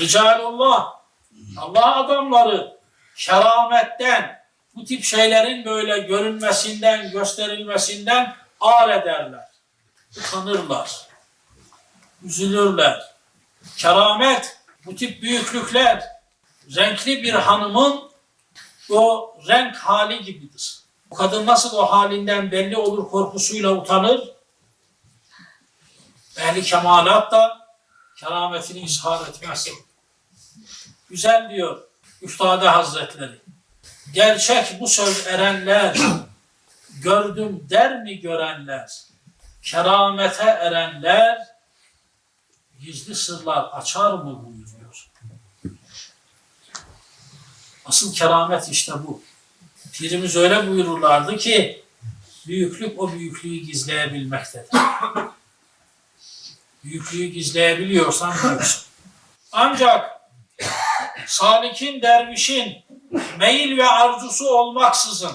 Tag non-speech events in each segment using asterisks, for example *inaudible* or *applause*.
Ricalullah, Allah adamları kerametten, bu tip şeylerin böyle görünmesinden, gösterilmesinden ağır ederler. Utanırlar. Üzülürler. Keramet, bu tip büyüklükler, renkli bir hanımın o renk hali gibidir. O kadın nasıl o halinden belli olur korkusuyla utanır. Ehli kemalat da kerametini izhar etmez. Güzel diyor Üftade Hazretleri. Gerçek bu söz erenler, gördüm der mi görenler, keramete erenler, gizli sırlar açar mı buyuruyor. Asıl keramet işte bu. Pirimiz öyle buyururlardı ki, büyüklük o büyüklüğü gizleyebilmektedir. Büyüklüğü gizleyebiliyorsan büyüksün. Ancak salikin, dervişin meyil ve arzusu olmaksızın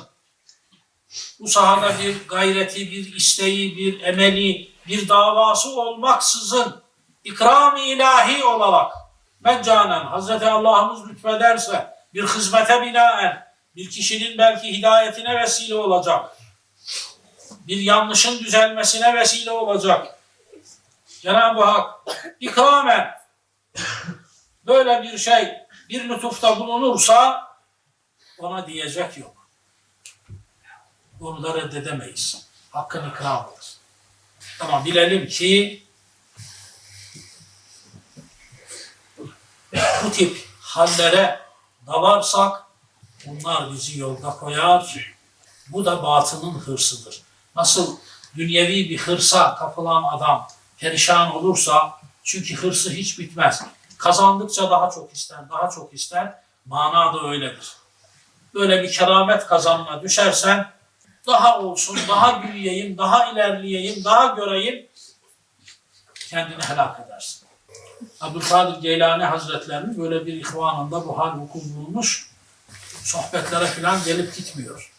bu sahada bir gayreti, bir isteği, bir emeli, bir davası olmaksızın ikram-ı ilahi olarak meccanen Hazreti Allah'ımız lütfederse bir hizmete binaen bir kişinin belki hidayetine vesile olacak. Bir yanlışın düzelmesine vesile olacak. Cenab-ı Hak ikramen böyle bir şey bir lütufta bulunursa ona diyecek yok. Onu da reddedemeyiz. Hakkın ikramıdır. Ama bilelim ki bu tip hallere dalarsak bunlar bizi yolda koyar. Bu da batının hırsıdır. Nasıl dünyevi bir hırsa kapılan adam perişan olursa çünkü hırsı hiç bitmez. Kazandıkça daha çok ister, daha çok ister. Mana da öyledir. Böyle bir keramet kazanma düşersen daha olsun, daha büyüyeyim, daha ilerleyeyim, daha göreyim kendini helak edersin. Abdülkadir Geylani Hazretlerinin böyle bir ihvanında bu hal vuku bulmuş. Sohbetlere falan gelip gitmiyor.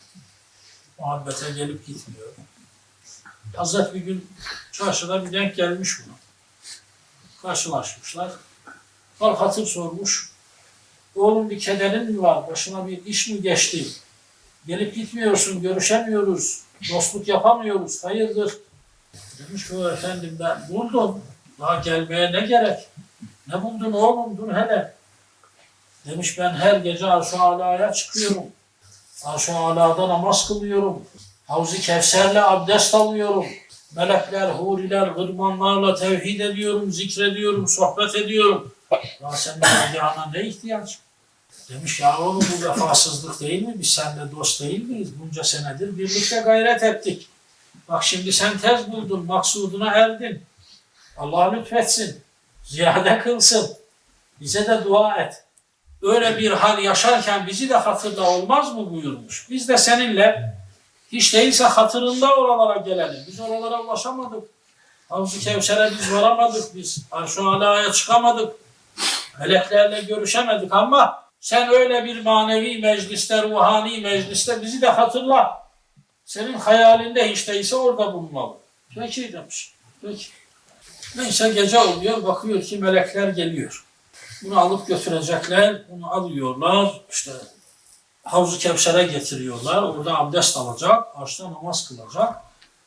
Muhabbete gelip gitmiyor. Hazret bir gün çarşıda bir denk gelmiş buna. Karşılaşmışlar. Hal hatır sormuş. Oğlum bir kederin mi var? Başına bir iş mi geçti? Gelip gitmiyorsun, görüşemiyoruz, dostluk yapamıyoruz, hayırdır? Demiş ki o efendim ben buldum. Daha gelmeye ne gerek? Ne buldun oğlum dur hele. Demiş ben her gece arş-ı alaya çıkıyorum. Arş-ı alada namaz kılıyorum. Havz-ı Kevser'le abdest alıyorum. Melekler, huriler, gırmanlarla tevhid ediyorum, zikrediyorum, sohbet ediyorum. Ya de mecana ne ihtiyaç? Demiş ya oğlum bu vefasızlık değil mi? Biz seninle dost değil miyiz? Bunca senedir birlikte gayret ettik. Bak şimdi sen tez buldun, maksuduna erdin. Allah lütfetsin, ziyade kılsın. Bize de dua et. Öyle bir hal yaşarken bizi de hatırla olmaz mı buyurmuş. Biz de seninle hiç değilse hatırında oralara gelelim. Biz oralara ulaşamadık. Havzu Kevser'e biz varamadık biz. Arş-ı Ala'ya çıkamadık. Meleklerle görüşemedik ama sen öyle bir manevi mecliste, ruhani mecliste bizi de hatırla. Senin hayalinde hiç değilse orada bulunmalı. Peki demiş. Peki. Neyse gece oluyor, bakıyor ki melekler geliyor. Bunu alıp götürecekler, bunu alıyorlar, işte Havzu Kevser'e getiriyorlar, orada abdest alacak, arşta namaz kılacak,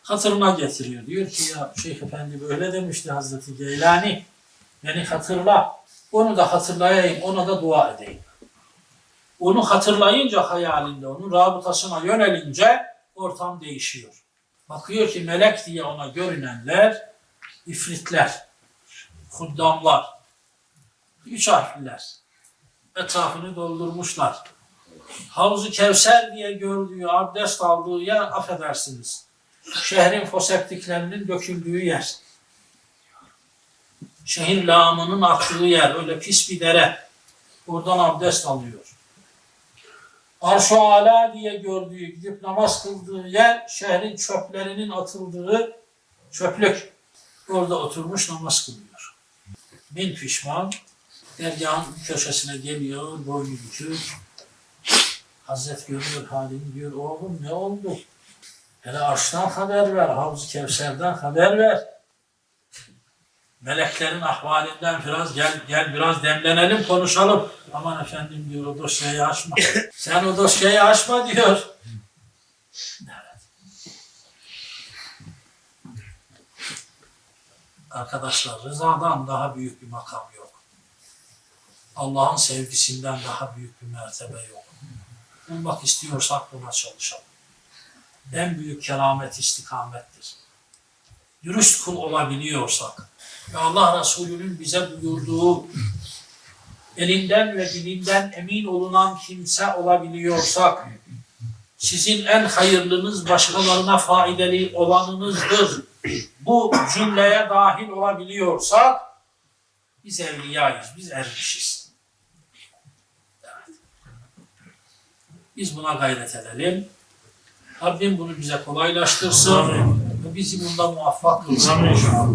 hatırına getiriyor. Diyor ki ya Şeyh Efendi böyle demişti Hazreti Geylani, beni hatırla, onu da hatırlayayım, ona da dua edeyim. Onu hatırlayınca hayalinde, onun rabıtasına yönelince ortam değişiyor. Bakıyor ki melek diye ona görünenler, ifritler, huddamlar, üç harfliler. Etrafını doldurmuşlar. Havzu Kevser diye gördüğü, abdest aldığı yer affedersiniz. Şehrin foseptiklerinin döküldüğü yer. Şehir lağımının aktığı yer, öyle pis bir dere. Oradan abdest alıyor. Arş-ı Ala diye gördüğü, gidip namaz kıldığı yer, şehrin çöplerinin atıldığı çöplük. Orada oturmuş namaz kılıyor. Bin pişman, dergahın köşesine geliyor, boynu bükük. Hazret görüyor halini diyor, oğlum ne oldu? Hele arştan haber ver, Havz-ı Kevser'den haber ver. Meleklerin ahvalinden biraz gel gel biraz demlenelim konuşalım. Aman efendim diyor o dosyayı açma. *laughs* Sen o dosyayı açma diyor. Evet. Arkadaşlar rızadan daha büyük bir makam yok. Allah'ın sevgisinden daha büyük bir mertebe yok. Bulmak istiyorsak buna çalışalım. En büyük keramet istikamettir. Dürüst kul olabiliyorsak ve Allah Resulü'nün bize buyurduğu elinden ve dilinden emin olunan kimse olabiliyorsak sizin en hayırlınız başkalarına faydalı olanınızdır. Bu cümleye dahil olabiliyorsak biz evliyayız, biz ermişiz. Evet. Biz buna gayret edelim. Rabbim bunu bize kolaylaştırsın ve bizi bunda muvaffak kılsın inşallah.